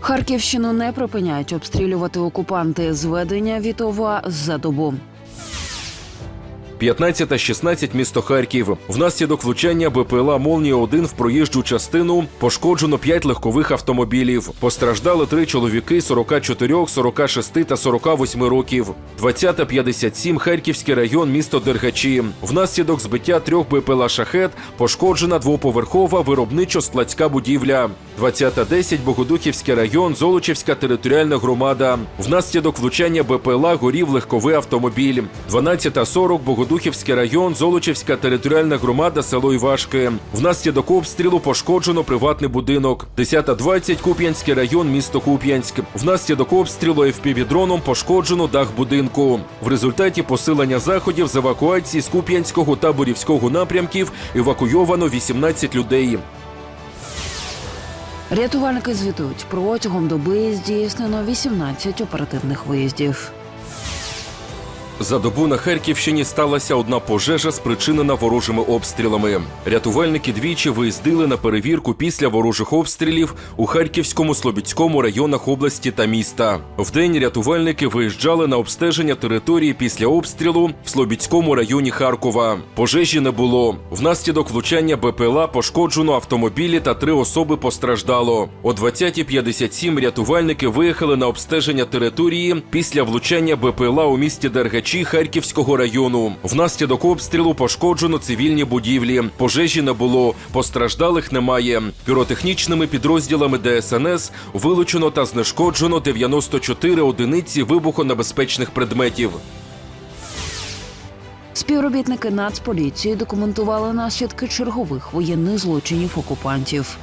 Харківщину не припиняють обстрілювати окупанти. Зведення Вітова за добу. 15 та 16 місто Харків. Внаслідок влучання БПЛА Молнія 1 в проїжджу частину пошкоджено 5 легкових автомобілів. Постраждали три чоловіки 44, 46 та 48 років. 20-57 Харківський район, місто Дергачі. Внаслідок збиття трьох БПЛА шахет пошкоджена двоповерхова виробничо-складська будівля. 20-10 Богодухівський район, Золочівська територіальна громада. Внаслідок влучання БПЛА горів легковий автомобіль. 12.40 Богодухівський район, Золочівська територіальна громада, село Івашки. Внаслідок обстрілу пошкоджено приватний будинок. 10.20 Куп'янський район, місто Куп'янськ. Внаслідок обстрілу FPV-дроном пошкоджено дах будинку. В результаті посилення заходів з евакуації з Куп'янського та Борівського напрямків евакуйовано 18 людей. Рятувальники звітують, протягом доби здійснено 18 оперативних виїздів. За добу на Харківщині сталася одна пожежа, спричинена ворожими обстрілами. Рятувальники двічі виїздили на перевірку після ворожих обстрілів у Харківському, Слобідському районах області та міста. Вдень рятувальники виїжджали на обстеження території після обстрілу в Слобідському районі Харкова. Пожежі не було. Внаслідок влучання БПЛА пошкоджено автомобілі та три особи постраждало. О 20.57 рятувальники виїхали на обстеження території після влучання БПЛА у місті Дергачі Харківського району. Внаслідок обстрілу пошкоджено цивільні будівлі. Пожежі не було, постраждалих немає. Піротехнічними підрозділами ДСНС вилучено та знешкоджено 94 одиниці вибухонебезпечних предметів. Співробітники Нацполіції документували наслідки чергових воєнних злочинів окупантів.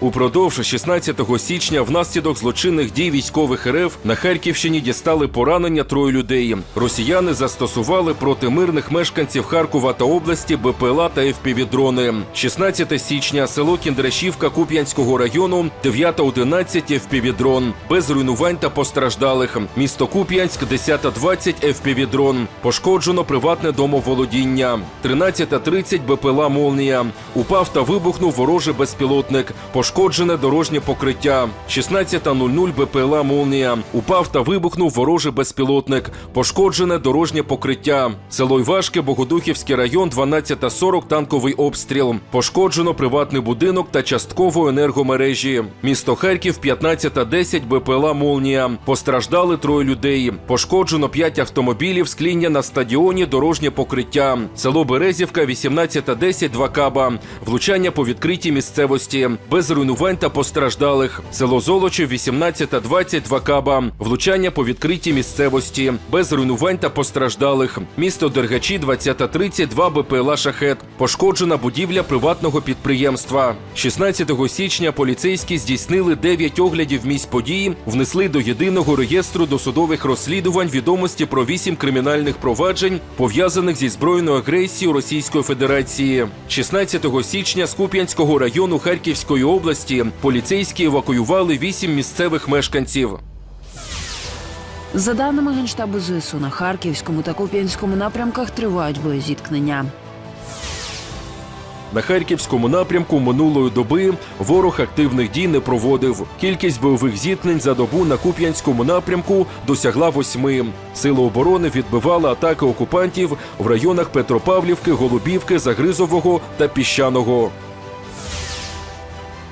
Упродовж 16 січня внаслідок злочинних дій військових РФ на Харківщині дістали поранення троє людей. Росіяни застосували проти мирних мешканців Харкова та області БПЛА та ФПВ-дрони. 16 січня село Кіндрашівка Куп'янського району 9.11 ФПВ-дрон. без руйнувань та постраждалих. Місто Куп'янськ 10.20 ФПВ-дрон. Пошкоджено приватне домоволодіння. 13.30 БПЛА Молнія. Упав та вибухнув ворожий безпілотник. Пошкоджене дорожнє покриття. 16.00 БПЛА Молнія. Упав та вибухнув ворожий безпілотник. Пошкоджене дорожнє покриття. Село Івашки, Богодухівський район, 12.40 танковий обстріл. Пошкоджено приватний будинок та частково енергомережі. Місто Харків, 15.10 БПЛА Молнія. Постраждали троє людей. Пошкоджено 5 автомобілів, скління на стадіоні, дорожнє покриття. Село Березівка, 18.10 2 каба. Влучання по відкритій місцевості. Без руйнувань та постраждалих. Село Золочів, 18.20 2 каба. Влучання по відкритій місцевості. Без руйнувань та постраждалих. Місто Дергачі, 20.30 2 БПЛА Шахет. Пошкоджена будівля приватного підприємства. 16 січня поліцейські здійснили 9 оглядів місць події, внесли до єдиного реєстру досудових розслідувань відомості про 8 кримінальних проваджень, пов'язаних зі збройною агресією Російської Федерації. 16 січня з Куп'янського району Харківської області поліцейські евакуювали 8 місцевих мешканців. За даними Генштабу ЗСУ, на Харківському та Куп'янському напрямках тривають боєзіткнення. На харківському напрямку минулої доби ворог активних дій не проводив. Кількість бойових зіткнень за добу на Куп'янському напрямку досягла восьми. Сили оборони відбивали атаки окупантів в районах Петропавлівки, Голубівки, Загризового та Піщаного.